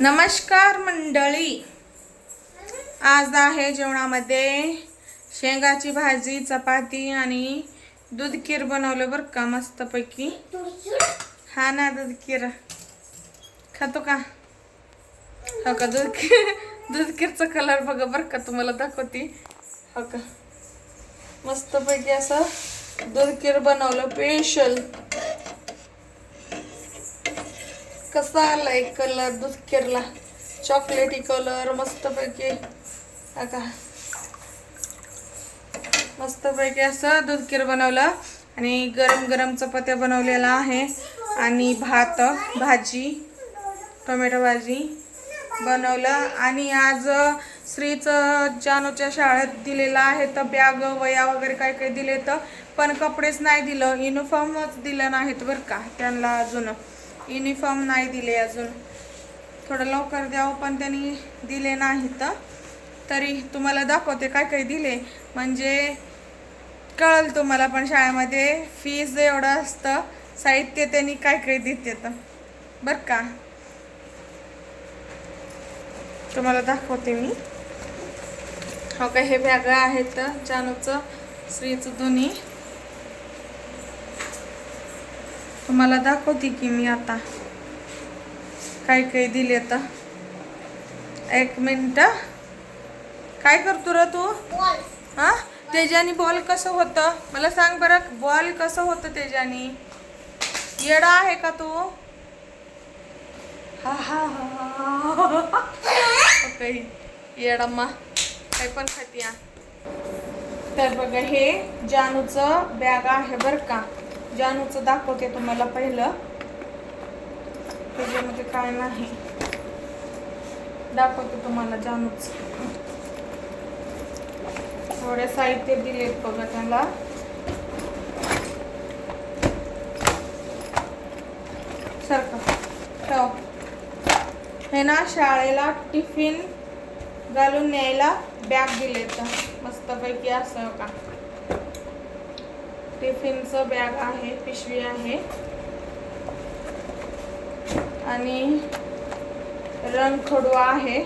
नमस्कार मंडळी. आज आहे जेवणामध्ये शेंगाची भाजी चपाती आणि दूध खीर बनवलं बरं का मस्तपैकी. हा ना दूध खीर. खातो का? हो का? दूध खीर दूध खीरचा कलर बघा बरं का तुम्हाला दाखवते. हो का? मस्तपैकी असं दूध खीर बनवलं स्पेशल कसा एक कलर दूध चॉकलेटी कलर मस्तपैकी. का मस्तपैकी असं दुधखीर बनवलं. आणि गरम गरम चपात्या बनवलेला आहे. आणि भात भाजी टोमॅटो भाजी बनवलं. आणि आज श्रीचं जानूच्या शाळेत दिलेलं आहे. तर बॅग वया वगैरे काय काय दिले तर पण कपडेच नाही दिलं. युनिफॉर्मच दिलं नाहीत बरं का. त्यांना अजून. युनिफॉर्म नाही दिले अजून. थोडं लवकर द्यावं पण त्यांनी दिले नाहीत तरी. तुम्हाला दाखवते काय काय दिले. म्हणजे कळल तुम्हाला पण शाळेमध्ये फीज एवढं असतं साहित्य त्यांनी काय काय देते तर. बरं का? तुम्हाला दाखवते मी. हो का हे बॅग आहेत जानूचं श्रीचं दोन्ही. तुम्हाला दाखवते की मी आता काय काय दिले तर एक मिनिट काय करतो र तू? हा? त्याच्यानी बॉल कसं होतं? मला सांग बरं बॉल कसं होतं त्याच्यानी येडा आहे का तू? हा हा हा काही येडम्मा काय पण खातिया तर बघा हे जानूचं बॅग आहे बरं का. जानूचं दाखवते तुम्हाला पहिलं. त्याच्यामध्ये काय नाही. दाखवते तुम्हाला जानूच. थोडे साहित्य दिलेत बघा त्याला. सारखं. ठेव. हे ना शाळेला टिफिन घालून न्यायला बॅग दिलेत. मस्तपैकी असं का? टिफिनचं बॅग आहे पिशवी आहे. आणि रंगखडू आहे.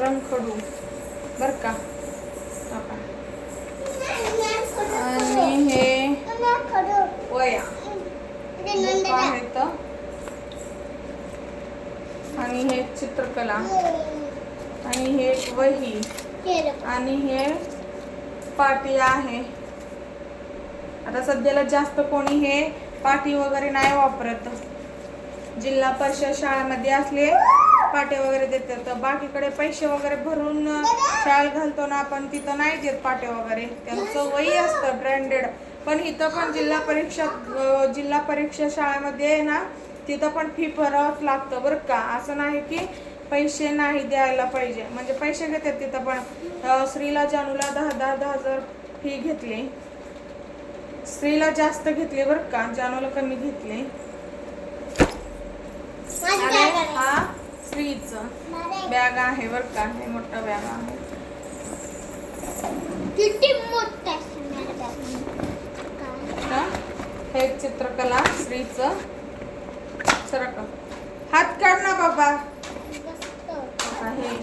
रंगखडू बर का? आणि हे वया. आहेत आणि हे चित्रकला. आणि हे वही. आणि हे पाटी आहे. आता सध्याला जास्त कोणी हे पाटी वगैरे नाही वापरत. जिल्हा परिषद शाळेमध्ये असले पाटे वगैरे देतात. तर बाकीकडे पैसे वगैरे भरून शाळेत घालतो ना आपण तिथं नाही देत पाटे वगैरे. त्यांचं वही असतं ब्रँडेड पण इथं पण जिल्हा परीक्षा जिल्हा परीक्षा शाळेमध्ये आहे ना तिथं पण फी भरावंच लागतं बरं का. असं नाही की पैसे नाही द्यायला पाहिजे. म्हणजे पैसे घेतात तिथं पण. अं, श्रीला जानूला दहा दहा दहा हजार फी घेतली. स्त्रीला जास्त घेतली बरं का. जानूला कमी घेतली. हा स्त्रीच. बॅग आहे बरं का. हे मोठा बॅग आहे. किती मोठा का? हे चित्रकला स्त्रीच. सरक. हात काढ ना बाबा. आहे.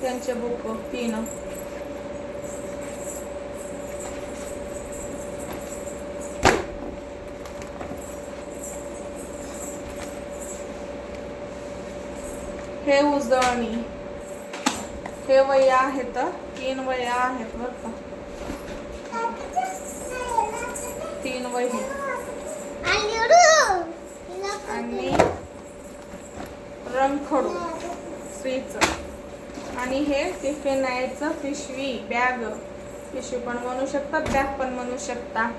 त्यांचे बुक तीन. हे उजळणी. हे वया आहेत तीन वया आहेत बरं का. तीन वही. आणि रंगखडू स्वीटचं आणि हे टिफिन यायचं पिशवी बॅग. पिशवी पण म्हणू शकता बॅग पण म्हणू शकता.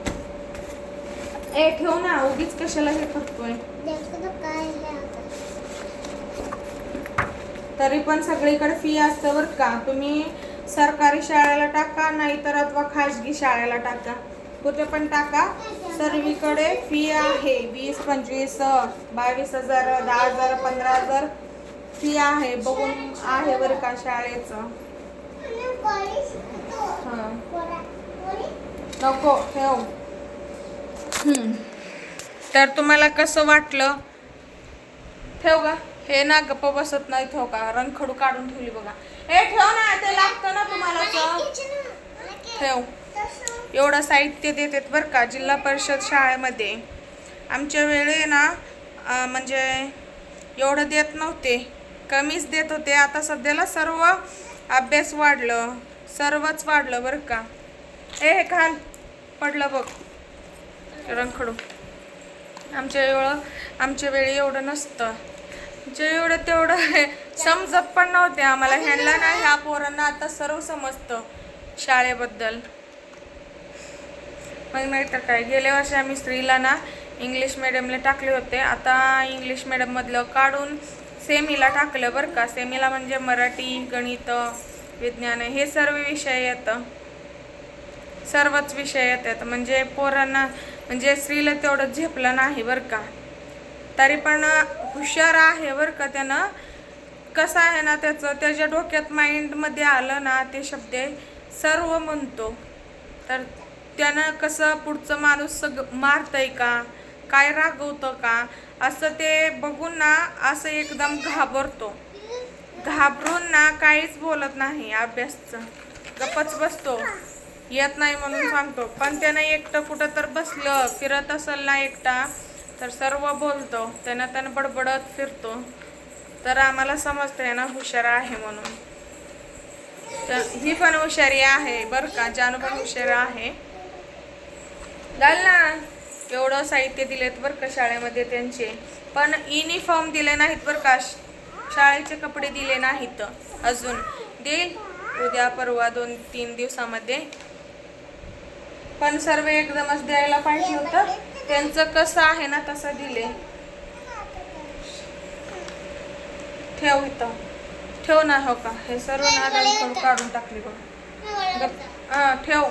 ए ठेव ना उगीच कशाला हे करतोय? तरी पण सगळीकडे फी असतं बरं का. तुम्ही सरकारी शाळेला टाका नाहीतर अथवा खाजगी शाळेला टाका. कुठे पण टाका. सर्वीकडे फी आहे. वीस पंचवीस बावीस हजार दहा हजार पंधरा हजार फी आहे. बघून आहे बरं का शाळेचं. हां. नको ठेव. हम्म. तर तुम्हाला कसं वाटलं? ठेव का हे ना गप्प बसत नाही ठेव का? रंगखडू काढून ठेवली बघा. हे ठेव ना ते लागतं ना तुम्हाला. ठेव. एवढं साहित्य देतात बरं का जिल्हा परिषद शाळेमध्ये. आमच्या वेळी ना म्हणजे एवढं देत नव्हते. कमीच देत होते. आता सध्याला सर्व अभ्यास वाढलं. सर्वच वाढलं बरं का. ए हे घाल पडलं बघ. रंगखडू. आमच्या एवढं आमच्या वेळी एवढं नसतं. जे एवढं तेवढं समजत पण नव्हते आम्हाला. ह्यांना ना ह्या पोरांना आता सर्व समजतं. शाळेबद्दल. मग नाहीतर काय गेल्या वर्षी आम्ही स्त्रीला ना इंग्लिश मिडियमला टाकले होते. आता इंग्लिश मिडियममधलं काढून सेमीला टाकलं बरं का. सेमीला म्हणजे मराठी गणित विज्ञान हे सर्व विषय येतं. सर्वच विषय येतात. म्हणजे पोरांना म्हणजे स्त्रीला तेवढं झेपलं नाही बरं का. तरी पण हुशार आहे बरं का त्यानं. कसं आहे ना त्याचं त्याच्या डोक्यात माइंडमध्ये आलं ना ते शब्द. सर्व म्हणतो. तर त्यानं कसं पुढचं माणूस सग मारतंय का? काय रागवतं का? असं ते बघून ना असं एकदम घाबरतो. घाबरून ना काहीच बोलत नाही अभ्यासचं. गपच बसतो. येत नाही म्हणून सांगतो. पण त्यानं एकटं कुठं तर बसलं फिरत असेल ना एकटा तर सर्व बोलतो. त्यानं त्यानं बडबडत फिरतो. तर आम्हाला समजतं ना हुशार आहे म्हणून. तर ही पण हुशारी आहे बरं का? जानू पण हुशार आहे. घाल ना. एवढं साहित्य दिलेत बरं का शाळेमध्ये त्यांचे. पण युनिफॉर्म दिले नाहीत बरं का. शाळेचे कपडे दिले नाहीत अजून. देईल उद्या परवा दोन तीन दिवसामध्ये. पण सर्व एकदमच द्यायला पाहिजे होतं. त्यांचं कसं आहे ना तसं दिले. ठेव इथं. ठेव ना हो का? हे सर्व ना रंगखडू काढून टाकले बघ. हा, ठेव.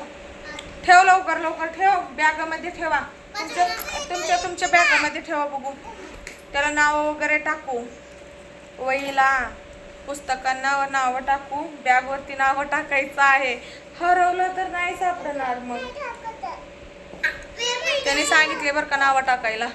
ठेव लवकर लवकर ठेव. बॅगामध्ये ठेवा. तुमच्या तुमच्या तुमच्या बॅगामध्ये ठेवा बघू. त्याला नाव वगैरे टाकू. वहीला पुस्तकांना नावं टाकू. बॅगवरती नावं टाकायचं आहे. हरवलं तर नाही सापडणार मग. त्याने सांगितले बरं का नावं टाकायला.